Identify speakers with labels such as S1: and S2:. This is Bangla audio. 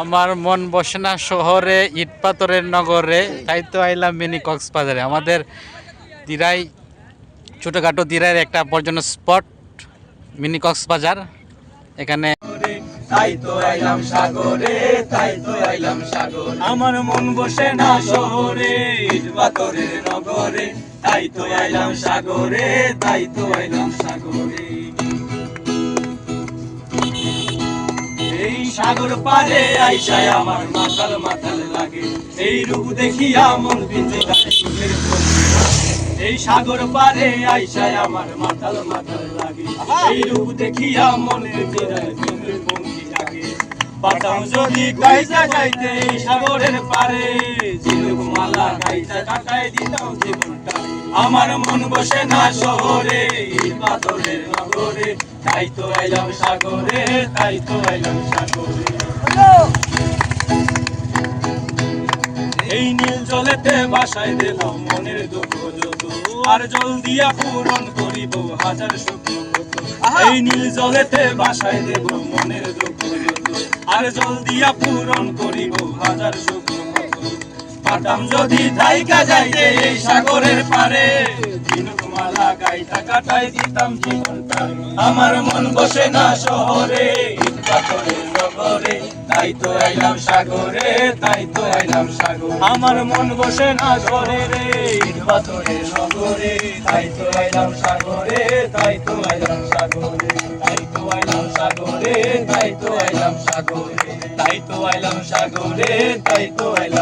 S1: আমার মন বসে না শহরে, ইট পাথরের নগরে, তাই তো আইলাম মিনি কক্সবাজারে। আমাদের দিরাই, ছোটোখাটো দিরাইয়ের একটা পর্যটন স্পট, মিনি কক্সবাজার। এখানে
S2: তাই আইলাম সাগরে, তাই তো আইলাম সাগরে। আমার মন বসে না শহরে, ইট পাথরের নগরে, তাই তো আইলাম সাগরে, তাই তো আইলাম সাগরে। এই সাগর পারে আইসায় আমার মাতাল মাতাল লাগে। এই রূপ দেখিয়া মন বিন্দে এই সাগর পারে আইসায় আমার মাতাল মাতাল লাগে। এই রূপ দেখিয়া লাগে। পাতাম যদি গাইতে গাইতে এই সাগরের পারে মালা গাইতে কাটাই দিতাম জীবনটা আমার মন বসে না শহরে পাথরের নগরে। তাই তো আইলাম সাগরে তাই তো আইলাম সাগরে। এই নীল জলেতে বাসায় দিলাম মনের দুঃখ যত। আর জল দিয়া পূরণ করিব হাজার শুকনো কত এই নীল জলেতে বাসায় দেব মনের দুঃখ যত। আর জল দিয়া পূরণ করিব যদি যাইতে এই সাগরের পারে। দিতাম আমার মন বসে না শহরে। পাথরের নগরে, তাই তো আইলাম সাগরে, তাই তো আইলাম সাগর। আমার মন বসে না শহরে রে। পাথরের নগরে, তাই তো আইলাম সাগরে, তাই তো আইলাম সাগরে। তাই তো আইলাম সাগরে, তাই তো আইলাম সাগরে। তাই তো আইলাম সাগরে, তাই তো আইলাম সাগরে